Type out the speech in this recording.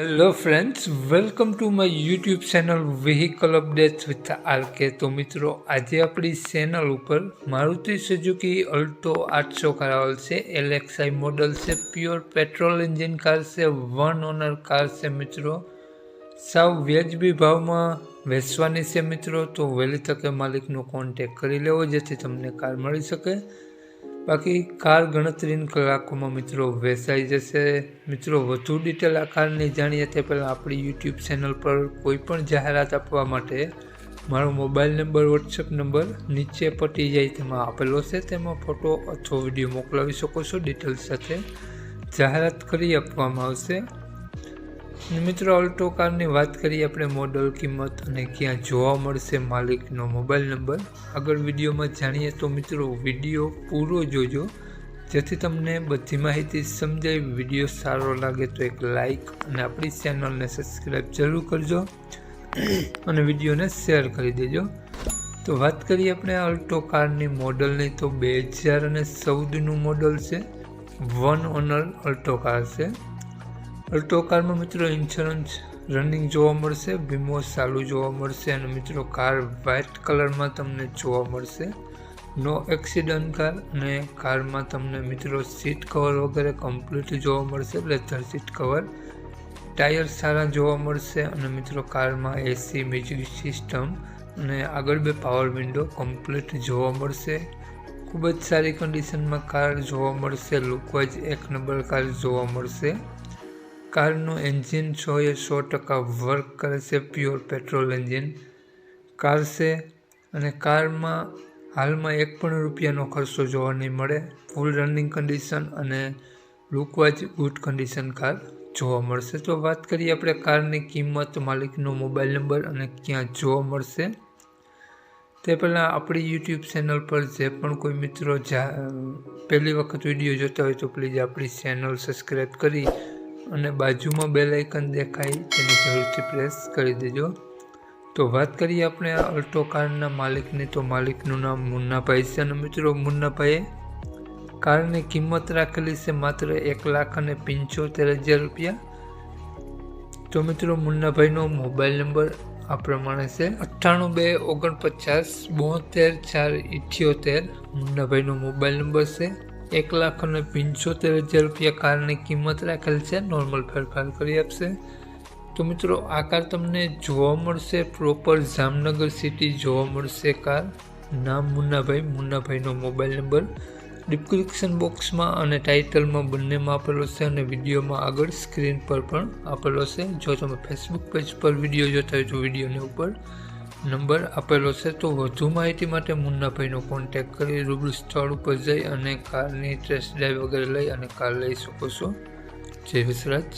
Hello friends welcome to my YouTube channel vehicle updates with RK તો મિત્રો, આજે આપણી ચેનલ ઉપર મારુતિ સુઝુકી અલ્ટો આઠસો કાર આવેલ છે એલએક્સઆઈ મોડલ છે પ્યોર પેટ્રોલ એન્જિન કાર છે વન ઓનર કાર છે મિત્રો. સાવ વ્યાજબી ભાવમાં વેચવાની છે મિત્રો, તો વહેલી તકે માલિકનો કોન્ટેક કરી લેવો જેથી તમને કાર મળી શકે. બાકી કાર ગણતરીની કલાકોમાં મિત્રો વેચાઈ જશે. મિત્રો, વધુ ડિટેલ આ કારની જાણીએ તે પહેલાં આપણી યુટ્યુબ ચેનલ પર કોઈ પણ જાહેરાત આપવા માટે મારો મોબાઈલ નંબર વોટ્સએપ નંબર નીચે પટી જાય તેમાં આપેલો છે. તેમાં ફોટો અથવા વીડિયો મોકલાવી શકો છો. ડિટેલ્સ સાથે જાહેરાત કરી આપવામાં આવશે. મિત્રો અલ્ટો કારની વાત કરીએ આપણે મોડલ કિંમત અને ક્યાં જોવા મળશે માલિકનો મોબાઈલ નંબર આગળ વિડીયોમાં જાણીએ તો મિત્રો, વીડિયો પૂરો જોજો. જેથી તમને બધી માહિતી સમજાય, વીડિયો સારો લાગે તો એક લાઈક અને આપણી ચેનલને સબસ્ક્રાઈબ જરૂર કરજો અને વિડીયોને શેર કરી દેજો. તો વાત કરીએ આપણે અલ્ટો કારની મોડલની તો બે હજાર અને ચૌદનું મોડલ છે. વન ઓનર અલ્ટો કાર છે. અલ્ટો કારમાં મિત્રો ઇન્સ્યોરન્સ રનિંગ જોવા મળશે વીમો ચાલુ જોવા મળશે અને મિત્રો કાર વ્હાઇટ કલરમાં તમને જોવા મળશે. નો એક્સિડન્ટ કાર અને કારમાં તમને મિત્રો સીટ કવર વગેરે કમ્પ્લીટ જોવા મળશે લેધર સીટ કવર ટાયર સારા જોવા મળશે અને મિત્રો કારમાં એસી મ્યુઝિક સિસ્ટમ અને આગળ બે પાવર વિન્ડો કમ્પ્લીટ જોવા મળશે. ખૂબ જ સારી કન્ડિશનમાં કાર જોવા મળશે લુકવાઇઝ એક નંબર કાર જોવા મળશે. કારનું એન્જિન સો એ સો ટકા વર્ક કરે છે પ્યોર પેટ્રોલ એન્જિન કાર છે અને કારમાં હાલમાં એક પણ રૂપિયાનો ખર્ચો જોવા નહીં મળે. ફૂલ રનિંગ કન્ડિશન અને લુકવાઇઝ ગુડ કન્ડિશન કાર જોવા મળશે. તો વાત કરીએ આપણે કારની કિંમત, માલિકનો મોબાઈલ નંબર અને ક્યાં જોવા મળશે. તે પહેલાં આપણી યુટ્યુબ ચેનલ પર જે પણ કોઈ મિત્રો જા, પહેલી વખત વીડિયો જોતા હોય તો પ્લીઝ આપણી ચેનલ સબસ્ક્રાઈબ કરી અને બાજુમાં બે લાઇકન દેખાય તેને જરૂરથી પ્રેસ કરી દેજો. તો વાત કરીએ આપણે આ અલ્ટો કારના માલિકની. તો માલિકનું નામ મુન્નાભાઈ છે અને મિત્રો, મુન્નાભાઈએ કારની કિંમત રાખેલી છે માત્ર એક લાખ અને પંચોતેર હજાર રૂપિયા. તો મિત્રો, મુન્નાભાઈનો મોબાઈલ નંબર આ પ્રમાણે છે. અઠ્ઠાણું બે ઓગણપચાસ બોતેર ચાર ઇઠ્યોતેર. મુન્નાભાઈનો મોબાઈલ નંબર છે. એક લાખ અને પંચોતેર હજાર રૂપિયા કારની કિંમત રાખેલ છે. નોર્મલ ફેરફાર કરી આપશે. તો મિત્રો, આ કાર તમને જોવા મળશે. પ્રોપર જામનગર સિટી જોવા મળશે કાર. નામ મુન્નાભાઈ. મુન્નાભાઈનો મોબાઈલ નંબર ડિસ્ક્રિપ્શન બોક્સમાં અને ટાઇટલમાં બંનેમાં આપેલો છે અને વિડીયોમાં આગળ સ્ક્રીન પર પણ આપેલો છે. જો તમે ફેસબુક પેજ પર વીડિયો જોતા હોય તો વિડીયોની ઉપર નંબર આપેલો છે, તો વધુ માહિતી માટે મુન્નાભાઈનો કોન્ટેક કરી રૂબરૂ સ્થળ ઉપર જઈ અને કારની ટેસ્ટ ડ્રાઈવ વગેરે લઈ અને કાર લઈ શકો છો. જય વિસરાજ